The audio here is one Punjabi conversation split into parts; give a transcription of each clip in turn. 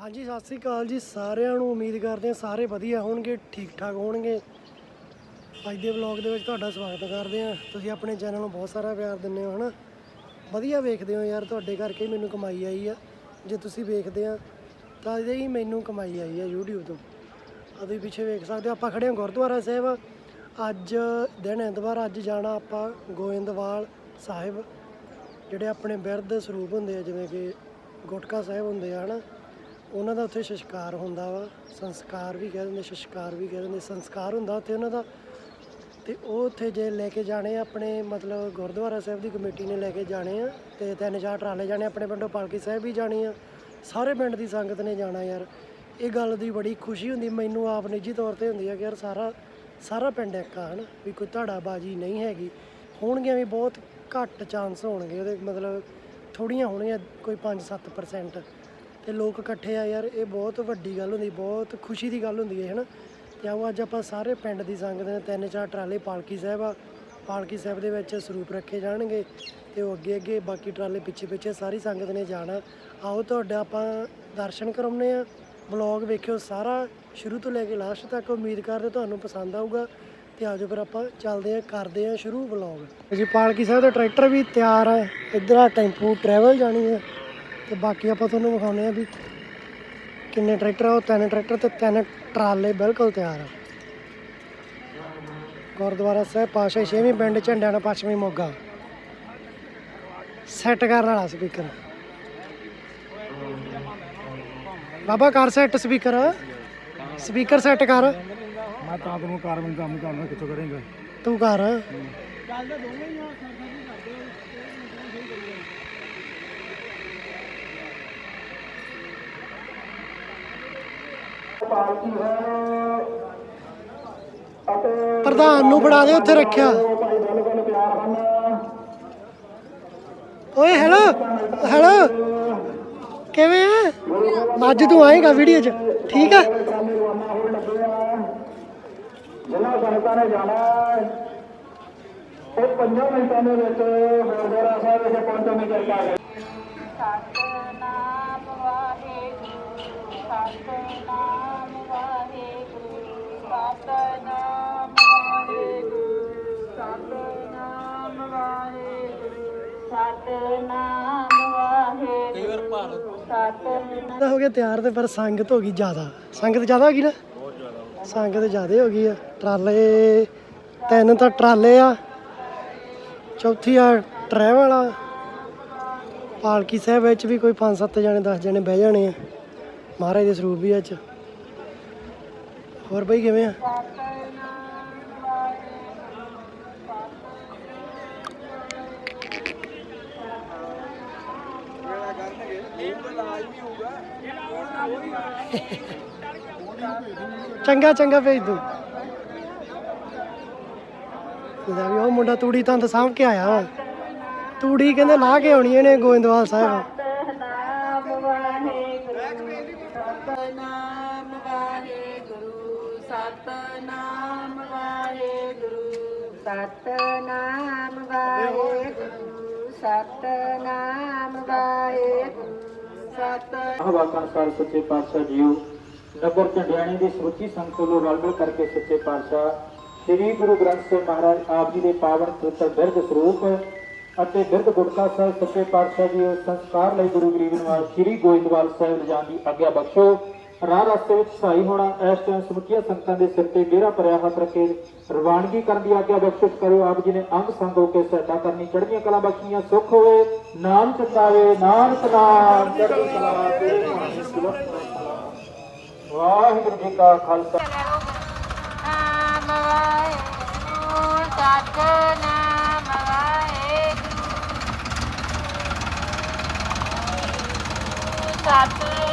ਹਾਂਜੀ, ਸਤਿ ਸ੍ਰੀ ਅਕਾਲ ਜੀ। ਸਾਰਿਆਂ ਨੂੰ ਉਮੀਦ ਕਰਦੇ ਹਾਂ ਸਾਰੇ ਵਧੀਆ ਹੋਣਗੇ ਠੀਕ ਠਾਕ ਹੋਣਗੇ। ਅੱਜ ਦੇ ਵਲੌਗ ਦੇ ਵਿੱਚ ਤੁਹਾਡਾ ਸਵਾਗਤ ਕਰਦੇ ਹਾਂ। ਤੁਸੀਂ ਆਪਣੇ ਚੈਨਲ ਨੂੰ ਬਹੁਤ ਸਾਰਾ ਪਿਆਰ ਦਿੰਦੇ ਹੋ, ਹਨਾ? ਵਧੀਆ ਵੇਖਦੇ ਹੋ ਯਾਰ, ਤੁਹਾਡੇ ਕਰਕੇ ਮੈਨੂੰ ਕਮਾਈ ਆਈ ਆ। ਜੇ ਤੁਸੀਂ ਵੇਖਦੇ ਆ ਤਾਂ ਇਹਦੇ ਹੀ ਮੈਨੂੰ ਕਮਾਈ ਆਈ ਆ YouTube ਤੋਂ। ਆ ਤੁਸੀਂ ਪਿੱਛੇ ਵੇਖ ਸਕਦੇ ਹੋ, ਆਪਾਂ ਖੜੇ ਹਾਂ ਗੁਰਦੁਆਰਾ ਸਾਹਿਬ। ਅੱਜ ਦਿਨ ਐਤਵਾਰ, ਅੱਜ ਜਾਣਾ ਆਪਾਂ ਗੋਇੰਦਵਾਲ ਸਾਹਿਬ, ਜਿਹੜੇ ਆਪਣੇ ਬਿਰਧ ਸਰੂਪ ਹੁੰਦੇ ਆ, ਜਿਵੇਂ ਕਿ ਗੁਟਕਾ ਸਾਹਿਬ ਹੁੰਦੇ ਆ, ਹਨਾ? ਉਹਨਾਂ ਦਾ ਉੱਥੇ ਸੰਸਕਾਰ ਹੁੰਦਾ ਵਾ, ਸੰਸਕਾਰ ਵੀ ਕਹਿ ਦਿੰਦੇ, ਸੰਸਕਾਰ ਵੀ ਕਹਿ ਦਿੰਦੇ, ਸੰਸਕਾਰ ਹੁੰਦਾ ਉੱਥੇ ਉਹਨਾਂ ਦਾ। ਤੇ ਉਹ ਉੱਥੇ ਜੇ ਲੈ ਕੇ ਜਾਣੇ ਆ ਆਪਣੇ, ਮਤਲਬ ਗੁਰਦੁਆਰਾ ਸਾਹਿਬ ਦੀ ਕਮੇਟੀ ਨੇ ਲੈ ਕੇ ਜਾਣੇ ਆ, ਤੇ ਤਿੰਨ ਚਾਰ ਟਰਾਲੇ ਜਾਣੇ ਆਪਣੇ ਪਿੰਡੋਂ ਪਾਲਕੀ ਸਾਹਿਬ ਵੀ ਜਾਣੀ ਆ। ਸਾਰੇ ਪਿੰਡ ਦੀ ਸੰਗਤ ਨੇ ਜਾਣਾ ਯਾਰ। ਇਹ ਗੱਲ ਦੀ ਬੜੀ ਖੁਸ਼ੀ ਹੁੰਦੀ, ਮੈਨੂੰ ਆਪ ਨਿੱਜੀ ਤੌਰ ਤੇ ਹੁੰਦੀ ਆ ਕਿ ਯਾਰ ਸਾਰਾ ਸਾਰਾ ਪਿੰਡ ਇੱਕ ਆ, ਹਨਾ, ਵੀ ਕੋਈ ਧੜਾ ਬਾਜੀ ਨਹੀਂ ਹੈਗੀ। ਹੋਣਗੀਆਂ ਵੀ ਬਹੁਤ ਘੱਟ ਚਾਂਸ ਹੋਣਗੇ, ਉਹਦੇ ਮਤਲਬ ਥੋੜੀਆਂ ਹੋਣਗੀਆਂ, ਕੋਈ 5-7% ਤੇ ਲੋਕ ਇਕੱਠੇ ਆ ਯਾਰ, ਇਹ ਬਹੁਤ ਵੱਡੀ ਗੱਲ ਹੁੰਦੀ, ਬਹੁਤ ਖੁਸ਼ੀ ਦੀ ਗੱਲ ਹੁੰਦੀ ਹੈ, ਹਨਾ? ਤੇ ਆਓ ਅੱਜ ਆਪਾਂ ਸਾਰੇ ਪਿੰਡ ਦੀ ਸੰਗਤ ਨੇ ਤਿੰਨ ਚਾਰ ਟਰਾਲੇ ਪਾਲਕੀ ਸਾਹਿਬ ਆ, ਪਾਲਕੀ ਸਾਹਿਬ ਦੇ ਵਿੱਚ ਸਰੂਪ ਰੱਖੇ ਜਾਣਗੇ ਤੇ ਉਹ ਅੱਗੇ ਅੱਗੇ ਬਾਕੀ ਟਰਾਲੇ ਪਿੱਛੇ ਪਿੱਛੇ ਸਾਰੀ ਸੰਗਤ ਨੇ ਜਾਣਾ। ਆਓ ਤੁਹਾਡਾ ਆਪਾਂ ਦਰਸ਼ਨ ਕਰਾਉਨੇ ਆ ਵਲੌਗ ਵੇਖਿਓ ਸਾਰਾ, ਸ਼ੁਰੂ ਤੋਂ ਲੈ ਕੇ ਲਾਸਟ ਤੱਕ, ਉਮੀਦ ਕਰਦੇ ਤੁਹਾਨੂੰ ਪਸੰਦ ਆਊਗਾ। ਤੇ ਆਜੋ ਫਿਰ ਆਪਾਂ ਚੱਲਦੇ ਆ ਕਰਦੇ ਆ ਸ਼ੁਰੂ ਵਲੌਗ। ਜੀ ਪਾਲਕੀ ਸਾਹਿਬ ਦਾ ਟਰੈਕਟਰ ਵੀ ਤਿਆਰ ਆ। ਇੱਧਰ ਆ ਟੈਂਪੂ ਟਰੈਵਲ ਜਾਣੀ ਹੈ ਤੇ ਬਾਕੀ ਆਪਾਂ ਤੁਹਾਨੂੰ ਵਿਖਾਉਨੇ ਆ ਵੀ ਕਿੰਨੇ ਟਰੈਕਟਰ ਆ ਉਹ ਤਿੰਨ ਟਰੈਕਟਰ ਤੇ ਤਿੰਨ ਟਰਾਲੇ ਬਿਲਕੁਲ ਤਿਆਰ ਆ। ਗੁਰਦੁਆਰਾ ਸਾਹਿਬ ਪਾਸ਼ਾ ਛੇਵੀਂ ਪਿੰਡ ਝੰਡਿਆਣਾ ਪੱਛਮੀ ਮੋਗਾ। ਸੈੱਟ ਕਰਨ ਵਾਲਾ ਸਪੀਕਰ ਬਾਬਾ ਕਰ ਸੈੱਟ ਸਪੀਕਰ ਸਪੀਕਰ ਸੈੱਟ ਕਰ। ਮੈਂ ਤਾਂ ਤੈਨੂੰ ਕਾਰਵਨ ਕੰਮ ਕਰਨਾ ਕਿੱਥੋਂ ਕਰੇਂਗਾ? ਤੂੰ ਕਰ। ਪ੍ਰਧਾਨ ਨੂੰ ਫੜਾ ਦੇ ਉੱਥੇ ਰੱਖਿਆ। ਓਏ ਹੈਲੋ ਹੈਲੋ। ਕਿਵੇਂ ਆ? ਅੱਜ ਤੂੰ ਆਏਗਾ ਵੀਡੀਓ 'ਚ। ਠੀਕ ਆ? ਜਿਨ੍ਹਾਂ ਸੰਗਤਾਂ ਨੇ ਜਾਣਾ ਹੈ, ਉਹ ਪੰਜਾਂ ਮਿੰਟਾਂ ਦੇ ਵਿੱਚ ਗੁਰਦੁਆਰਾ ਸਾਹਿਬ ਵਿਖੇ ਪਹੁੰਚਣ ਦੀ ਕਿਰਪਾ ਕਰੇ। ਸਤਨਾਮ ਵਾਹਿਗੁਰੂ ਸਤਨਾਮ ਤਾਂ ਹੋ ਗਿਆ ਤਿਆਰ ਤੇ, ਪਰ ਸੰਗਤ ਹੋ ਗਈ ਜ਼ਿਆਦਾ। ਸੰਗਤ ਜ਼ਿਆਦਾ ਹੋ ਗਈ ਨਾ? ਸੰਗਤ ਜ਼ਿਆਦਾ ਹੋ ਗਈ ਆ। ਟਰਾਲੇ, ਤਿੰਨ ਤਾਂ ਟਰਾਲੇ ਆ। ਚੌਥੀ ਆ ਟਰੈਵਲ ਆ ਪਾਲਕੀ ਸਾਹਿਬ ਵਿੱਚ ਵੀ ਕੋਈ 5-7 ਜਣੇ 10 ਜਣੇ ਬਹਿ ਜਾਣੇ ਆ। ਮਹਾਰਾਜ ਦੇ ਸਰੂਪ ਵੀ ਅੱਜ ਹੋਰ ਬਈ ਕਿਵੇਂ ਆ? ਚੰਗਾ ਚੰਗਾ ਭੇਜ ਦੂੰ। ਲੈ ਵੀ ਉਹ ਮੁੰਡਾ ਤੂੜੀ ਤੰਦ ਸਾਂਭ ਕੇ ਆਇਆ ਵਾ। ਤੂੜੀ ਕਹਿੰਦੇ ਲਾ ਕੇ ਆਉਣੀ ਇਹਨੇ ਗੋਇੰਦਵਾਲ ਸਾਹਿਬ। ਸਤਨਾਮ ਵਾਹਿਗੁਰੂ। ਸਤਨਾਮ ਵਾਹਿਗੁਰੂ ਸਤਨਾਮ ਵਾਹਿਗੁਰੂ ਸਤਨਾਮ ਹਵਾਕਾਂ ਸਾਲ ਸੱਚੇ ਪਾਤਸ਼ਾਹ ਜੀਓ। ਨਗਰ ਝੰਡਿਆਣੀ ਦੀ ਸਮੁੱਚੀ ਸੰਗਤ ਨੂੰ ਰਲ ਮਿਲ ਕਰਕੇ ਸੱਚੇ ਪਾਤਸ਼ਾਹ ਸ੍ਰੀ ਗੁਰੂ ਗ੍ਰੰਥ ਸਾਹਿਬ ਮਹਾਰਾਜ ਆਪ ਜੀ ਦੇ ਪਾਵਨ ਪਵਿੱਤਰ ਬਿਰਧ ਸਰੂਪ ਅਤੇ ਬਿਰਧ ਗੁਟਕਾ ਸਾਹਿਬ, ਸੱਚੇ ਪਾਤਸ਼ਾਹ ਜੀ ਦੇ ਸੰਸਕਾਰ ਲਈ ਗੁਰੂ ਗਰੀਬ ਨਿਵਾਸ ਸ੍ਰੀ ਗੋਇੰਦਵਾਲ ਸਾਹਿਬ ਲਿਜਾਣ ਦੀ ਆਗਿਆ ਬਖਸ਼ੋ। ਰਾਹ ਰਸਤੇ ਵਿੱਚ ਸਹਾਈ ਹੋਣਾ, ਇਸ ਟਾਈਮ ਸਮੁੱਚੀਆਂ ਸੰਗਤਾਂ ਦੇ ਸਿਰ ਤੇ ਮੇਰਾ ਭਰਿਆ ਹੱਥ ਰੱਖੇ ਰਵਾਨਗੀ ਕਰਨ ਦੀ ਆਗਿਆ ਬਖਸ਼ਿਸ਼ ਕਰੋ ਆਪ ਜੀ ਨੇ ਅੰਗ ਸੰਗ ਹੋ ਕੇ ਸਹਾਇਤਾ ਕਰਨੀ, ਚੜ੍ਹਦੀਆਂ ਕਲਾ ਬਖਸ਼ੀਆਂ, ਸੁਖ ਹੋਵੇ, ਨਾਮ ਚਿਤਾਵੇ ਨਾਨਕ ਨਾਮ। ਚੜ੍ਹਦੀ ਕਲਾ ਤੇਰੇ ਵਾਹਿਗੁਰੂ ਜੀ ਕਾ ਖਾਲਸਾ। ਨਾਮ ਵਾਹਿਗੁਰੂ ਸਤਨਾਮ ਸਤਨਾਮ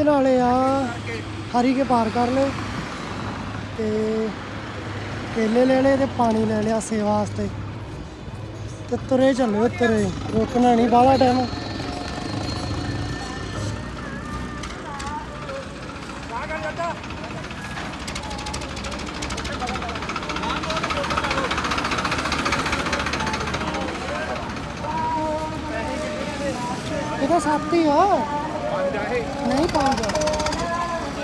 ਮੁੰਡੇ ਵਾਲੇ ਆ। ਹਰੀ ਕੇ ਪਾਰ ਕਰ ਲਏ। ਤੇ ਕੇਲੇ ਲੈ ਤੇ ਪਾਣੀ ਲੈ ਲਿਆ ਸੇਵਾ ਵਾਸਤੇ। ਤੇ ਤੁਰੇ ਚੱਲੋ ਤੁਰੇ ਰੁਕਣਾ ਨਹੀਂ, ਬਾਹਲਾ ਟਾਈਮ ਇਹਦਾ ਸੱਤ ਹੀ ਆ। ਨਹੀਂ ਪੰਜ।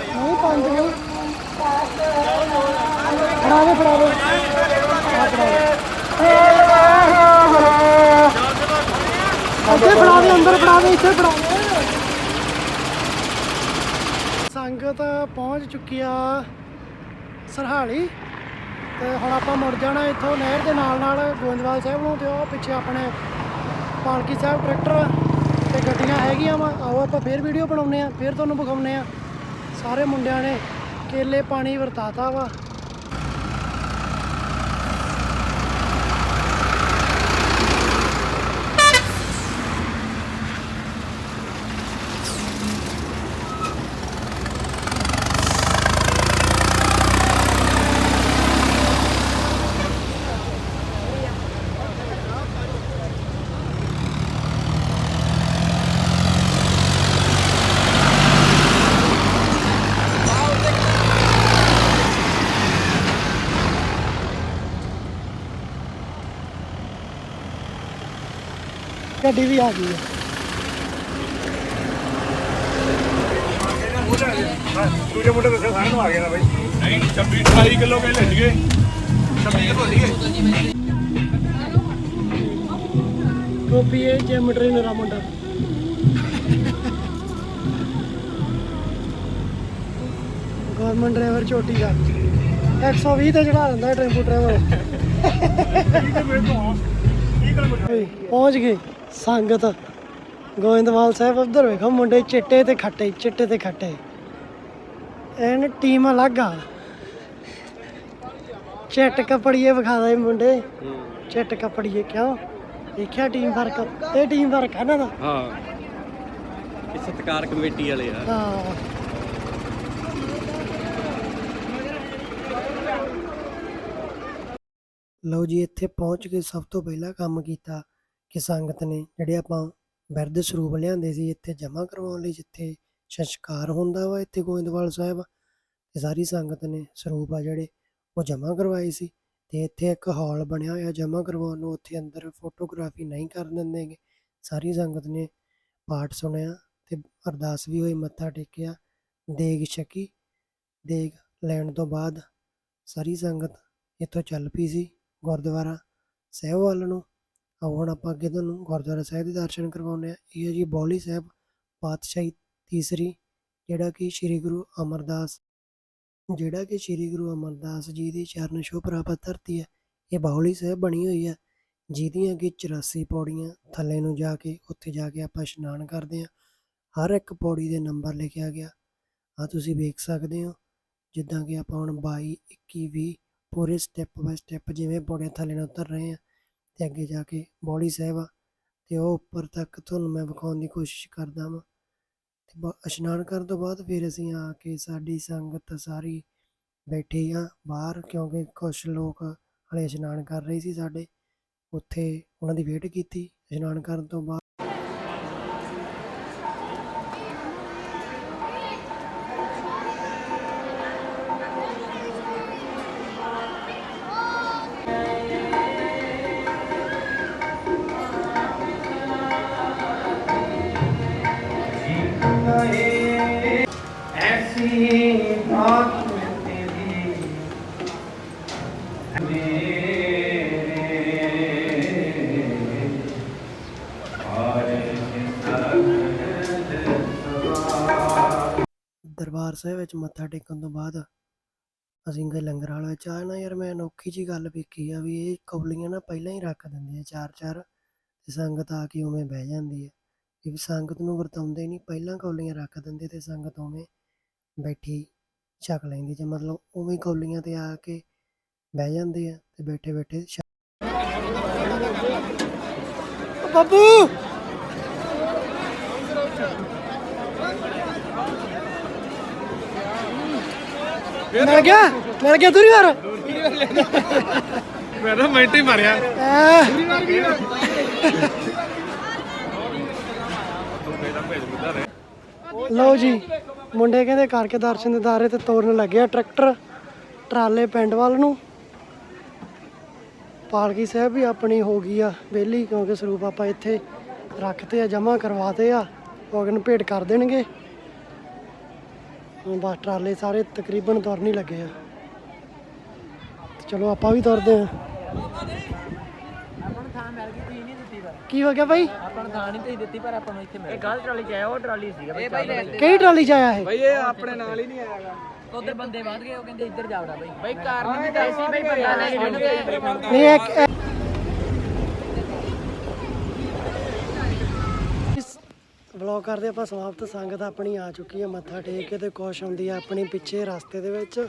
ਨਹੀਂ ਪੰਜ ਨਹੀਂ ਫੜਾਵੇ ਫੜਾਵੇ ਅੱਗੇ ਫੜਾਵੇ ਅੰਦਰ ਫੜਾਵੇ ਇੱਥੇ ਫੜਾਵੇ ਸੰਗਤ ਪਹੁੰਚ ਚੁੱਕੀ ਆ ਸਰਹਾਲੀ। ਤੇ ਹੁਣ ਆਪਾਂ ਮੁੜ ਜਾਣਾ ਇੱਥੋਂ ਨਹਿਰ ਦੇ ਨਾਲ ਨਾਲ ਗੋਇੰਦਵਾਲ ਸਾਹਿਬ ਨੂੰ ਤੇ ਉਹ ਪਿੱਛੇ ਆਪਣੇ ਪਾਲਕੀ ਸਾਹਿਬ ਟਰੈਕਟਰ ਗੱਡੀਆਂ ਹੈਗੀਆਂ ਵਾ, ਆਓ ਆਪਾਂ ਫੇਰ ਵੀਡੀਓ ਬਣਾਉਨੇ ਆ ਫੇਰ ਤੁਹਾਨੂੰ ਵਿਖਾਉਨੇ ਆ ਸਾਰੇ ਮੁੰਡਿਆਂ ਨੇ ਕੇਲੇ ਪਾਣੀ ਵਰਤਾਤਾ ਵਾ। ਗੱਡੀ ਵੀ ਆ ਗਈ ਹੈ। ਦੂਜੇ ਮੁੰਡੇ ਦੱਸਿਆ ਸਾਰਿਆਂ ਨੂੰ ਆ ਗਿਆ ਨਾ ਬਾਈ ਨਹੀਂ 26 28 ਕਿਲੋ ਕੇ ਲੈ ਜੀਏ 26 ਕਿਲੋ ਸੀਗੇ ਟੋਪੀ ਇਹ ਜਿਮ ਟ੍ਰੇਨਰ ਆ ਮੁੰਡਾ ਗਵਰਨਮੈਂਟ ਡਰਾਈਵਰ। ਛੋਟੀ ਦਾ 120 ਤੇ ਚੜਾ ਦਿੰਦਾ ਟੈਂਪੂ ਟਰੈਵਲ ਪਹੁੰਚ ਗਏ। ਸੰਗਤ ਗੋਇੰਦਵਾਲ ਸਾਹਿਬ ਉਧਰ ਵੇਖੋ ਮੁੰਡੇ ਚਿੱਟੇ ਤੇ ਖੱਟੇ ਚਿੱਟੇ ਤੇ ਖੱਟੇ। ਐਨ ਟੀਮ ਅਲੱਗ ਆ। ਚਿੱਟ ਕਪੜੀਏ ਵਿਖਾਦਾ ਇਹ ਮੁੰਡੇ। ਚਿੱਟ ਕਪੜੀਏ ਕਿਉਂ? ਦੇਖਿਆ ਟੀਮ ਫ਼ਰਕ ਇਹ ਟੀਮ ਫ਼ਰਕ ਹੈ ਨਾ ਦਾ ਹਾਂ। ਇਹ ਸਤਕਾਰ ਕਮੇਟੀ ਵਾਲੇ ਆ। ਹਾਂ। ਲਓ ਜੀ ਇੱਥੇ ਪਹੁੰਚ ਕੇ ਸਭ ਤੋਂ ਪਹਿਲਾ ਕੰਮ ਕੀਤਾ। ਕਿ ਸੰਗਤ ਨੇ ਜਿਹੜੇ ਆਪਾਂ ਬਿਰਧ ਸਰੂਪ ਲਿਆਂਦੇ ਸੀ, ਇੱਥੇ ਜਮ੍ਹਾਂ ਕਰਵਾਉਣ ਲਈ ਜਿੱਥੇ ਸੰਸਕਾਰ ਹੁੰਦਾ ਵਾ, ਇੱਥੇ ਗੋਇੰਦਵਾਲ ਸਾਹਿਬ ਤੇ ਸਾਰੀ ਸੰਗਤ ਨੇ ਸਰੂਪ ਆ ਜਿਹੜੇ, ਉਹ ਜਮ੍ਹਾਂ ਕਰਵਾਏ ਸੀ। ਤੇ ਇੱਥੇ ਇੱਕ ਹਾਲ ਬਣਿਆ ਹੋਇਆ ਜਮ੍ਹਾਂ ਕਰਵਾਉਣ ਨੂੰ, ਉੱਥੇ ਅੰਦਰ ਫੋਟੋਗ੍ਰਾਫੀ ਨਹੀਂ ਕਰਨ ਦਿੰਦੇ ਗੇ ਸਾਰੀ ਸੰਗਤ ਨੇ ਪਾਠ ਸੁਣਿਆ ਤੇ ਅਰਦਾਸ ਵੀ ਹੋਈ, ਮੱਥਾ ਟੇਕਿਆ। ਦੇਗ ਛਕੀ, ਦੇਗ ਲੈਣ ਤੋਂ ਬਾਅਦ ਸਾਰੀ ਸੰਗਤ ਇੱਥੋਂ ਚੱਲ ਪਈ ਸੀ ਗੁਰਦੁਆਰਾ ਸਾਹਿਬ ਵੱਲ ਨੂੰ। ਆਓ ਹੁਣ ਆਪਾਂ ਅੱਗੇ ਤੁਹਾਨੂੰ ਗੁਰਦੁਆਰਾ ਸਾਹਿਬ ਦੇ ਦਰਸ਼ਨ ਕਰਵਾਉਂਦੇ ਆ ਇਹ ਹੈ ਜੀ ਬੌਲੀ ਸਾਹਿਬ ਪਾਤਸ਼ਾਹੀ ਤੀਸਰੀ, ਜਿਹੜਾ ਕਿ ਸ੍ਰੀ ਗੁਰੂ ਅਮਰਦਾਸ, ਜਿਹੜਾ ਕਿ ਸ੍ਰੀ ਗੁਰੂ ਅਮਰਦਾਸ ਜੀ ਦੀ ਚਰਨ ਛੋਹ ਪ੍ਰਾਪਤ ਧਰਤੀ ਹੈ। ਇਹ ਬਾਉਲੀ ਸਾਹਿਬ ਬਣੀ ਹੋਈ ਹੈ, ਜਿਹਦੀਆਂ ਕਿ 84 ਪੌੜੀਆਂ ਥੱਲੇ ਨੂੰ ਜਾ ਕੇ, ਉੱਥੇ ਜਾ ਕੇ ਆਪਾਂ ਇਸ਼ਨਾਨ ਕਰਦੇ ਹਾਂ। ਹਰ ਇੱਕ ਪੌੜੀ ਦੇ ਨੰਬਰ ਲਿਖਿਆ ਗਿਆ। ਆ ਤੁਸੀਂ ਵੇਖ ਸਕਦੇ ਹੋ, ਜਿੱਦਾਂ ਕਿ ਆਪਾਂ ਹੁਣ 22 21 20 ਪੂਰੇ ਸਟੈਪ ਬਾਏ ਸਟੈਪ ਜਿਵੇਂ ਪੌੜੀਆਂ ਥੱਲੇ ਨੂੰ ਉਤਰ ਰਹੇ ਆ ਤੇ ਅੱਗੇ ਜਾ ਕੇ ਬੌਲੀ ਸਾਹਿਬ ਆ, ਤੇ ਉਹ ਉੱਪਰ ਤੱਕ ਤੁਹਾਨੂੰ ਮੈਂ ਵਿਖਾਉਣ ਦੀ ਕੋਸ਼ਿਸ਼ ਕਰਦਾ ਵਾਂ। ਤੇ ਬ- ਇਸ਼ਨਾਨ ਕਰਨ ਤੋਂ ਬਾਅਦ ਫਿਰ ਅਸੀਂ ਆ ਕੇ ਸਾਡੀ ਸੰਗਤ ਸਾਰੀ ਬੈਠੀ ਆ ਬਾਹਰ, ਕਿਉਂਕਿ ਕੁਝ ਲੋਕ ਹਲੇ ਇਸ਼ਨਾਨ ਕਰ ਰਹੇ ਸੀ ਸਾਡੇ। ਉੱਥੇ ਉਹਨਾਂ ਦੀ ਵੇਟ ਕੀਤੀ ਇਸ਼ਨਾਨ ਕਰਨ ਤੋਂ ਬਾਅਦ। ਦਰਬਾਰ ਸਾਹਿਬ ਵਿੱਚ ਮੱਥਾ ਟੇਕਣ ਤੋਂ ਬਾਅਦ ਅਸੀਂ ਗਏ ਲੰਗਰ ਵਾਲੇ ਵਿੱਚ। ਆ ਨਾ ਯਾਰ ਮੈਂ ਅਨੋਖੀ ਜੀ ਗੱਲ ਵੇਖੀ ਆ ਵੀ ਇਹ ਕੌਲੀਆਂ ਨਾ ਪਹਿਲਾਂ ਹੀ ਰੱਖ ਦਿੰਦੇ ਆ ਚਾਰ ਚਾਰ ਤੇ ਸੰਗਤ ਆ ਕੇ ਉਵੇਂ ਬਹਿ ਜਾਂਦੀ ਹੈ ਇਹ ਵੀ ਸੰਗਤ ਨੂੰ ਵਰਤਾਉਂਦੇ ਨਹੀਂ, ਪਹਿਲਾਂ ਕੌਲੀਆਂ ਰੱਖ ਦਿੰਦੇ ਤੇ ਸੰਗਤ ਉਵੇਂ ਬੈਠੀ ਛਕ ਲੈਂਦੀ ਜੇ ਮਤਲਬ ਉਵੇਂ ਕੌਲੀਆਂ ਤੇ ਆ ਕੇ ਬਹਿ ਜਾਂਦੇ ਆ ਤੇ ਬੈਠੇ ਬੈਠੇ ਬੱਬੂ! ਮਿਲ ਗਿਆ? ਮਿਲ ਗਿਆ ਦੂਰੀ ਵਾਰ? ਮੈਂ ਤਾਂ ਮਿੰਟ ਹੀ ਮਾਰਿਆ। ਲਓ ਜੀ। ਮੁੰਡੇ ਕਹਿੰਦੇ ਕਰਕੇ ਦਰਸ਼ਨ ਦਿਦਾਰੇ ਤੇ ਤੋਰਨ ਲੱਗੇ ਆ ਟਰੈਕਟਰ, ਟਰਾਲੇ ਪਿੰਡ ਵੱਲ ਨੂੰ। ਪਾਲਕੀ ਸਾਹਿਬ ਵੀ ਆਪਣੀ ਹੋ ਗਈ ਆ ਵਿਹਲੀ ਕਿਉਂਕਿ ਸਰੂਪ ਆਪਾਂ ਇੱਥੇ ਰੱਖਤੇ ਆ, ਜਮ੍ਹਾਂ ਕਰਵਾਤੇ ਆ ਭੋਗਨ ਭੇਟ ਕਰ ਦੇਣਗੇ। ਬਸ ਟਰਾਲੇ ਸਾਰੇ ਤਕਰੀਬਨ ਤੁਰਨ ਹੀ ਲੱਗੇ ਆ। ਚਲੋ ਆਪਾਂ ਵੀ ਤੁਰਦੇ ਆ ਆਪਾਂ ਨੂੰ ਥਾਂ ਮਿਲ ਗਈ ਤੁਸੀਂ ਨਹੀਂ ਦਿੱਤੀ ਪਰ ਕੀ ਹੋ ਗਿਆ ਬਾਈ? ਆਪਾਂ ਨੂੰ ਥਾਂ ਨਹੀਂ ਤੁਸੀਂ ਦਿੱਤੀ ਪਰ ਆਪਾਂ ਨੂੰ ਇੱਥੇ ਮਿਲ ਇਹ ਗੱਲ ਟਰਾਲੀ ਚ ਆਇਆ ਉਹ ਟਰਾਲੀ ਸੀਗਾ ਬਾਈ ਕਿਹੜੀ ਟਰਾਲੀ 'ਚ ਆਇਆ ਇਹ? ਬਈ ਇਹ ਆਪਣੇ ਨਾਲ ਹੀ ਨਹੀਂ ਆਇਆਗਾ ਉਧਰ ਬੰਦੇ ਵੱਧ ਗਏ ਉਹ ਕਹਿੰਦੇ ਇੱਧਰ ਜਾਵੜਾ ਬਾਈ। ਬਾਈ ਕਾਰਨ ਵੀ ਦੱਸੀ ਬਾਈ ਬੰਦਾ ਲੈ ਕੇ ਜਾਣਗੇ ਨਹੀਂ ਇੱਕ ਵਲੌਗ ਕਰਦੇ ਆਪਾਂ ਸਮਾਪਤ ਸੰਗਤ ਆਪਣੀ ਆ ਚੁੱਕੀ ਹੈ ਮੱਥਾ ਟੇਕ ਕੇ ਤੇ ਕੁਛ ਆਉਂਦੀ ਆ ਆਪਣੀ ਪਿੱਛੇ ਰਸਤੇ ਦੇ ਵਿੱਚ।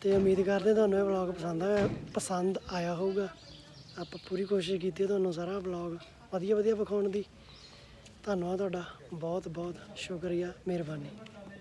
ਤੇ ਉਮੀਦ ਕਰਦੇ ਤੁਹਾਨੂੰ ਇਹ ਵਲੌਗ ਪਸੰਦ ਆਇਆ ਪਸੰਦ ਆਇਆ ਹੋਊਗਾ। ਆਪਾਂ ਪੂਰੀ ਕੋਸ਼ਿਸ਼ ਕੀਤੀ ਹੈ ਤੁਹਾਨੂੰ ਸਾਰਾ ਵਲੌਗ ਵਧੀਆ ਵਧੀਆ ਵਿਖਾਉਣ ਦੀ। ਧੰਨਵਾਦ ਤੁਹਾਡਾ। ਬਹੁਤ ਬਹੁਤ ਸ਼ੁਕਰੀਆ, ਮਿਹਰਬਾਨੀ।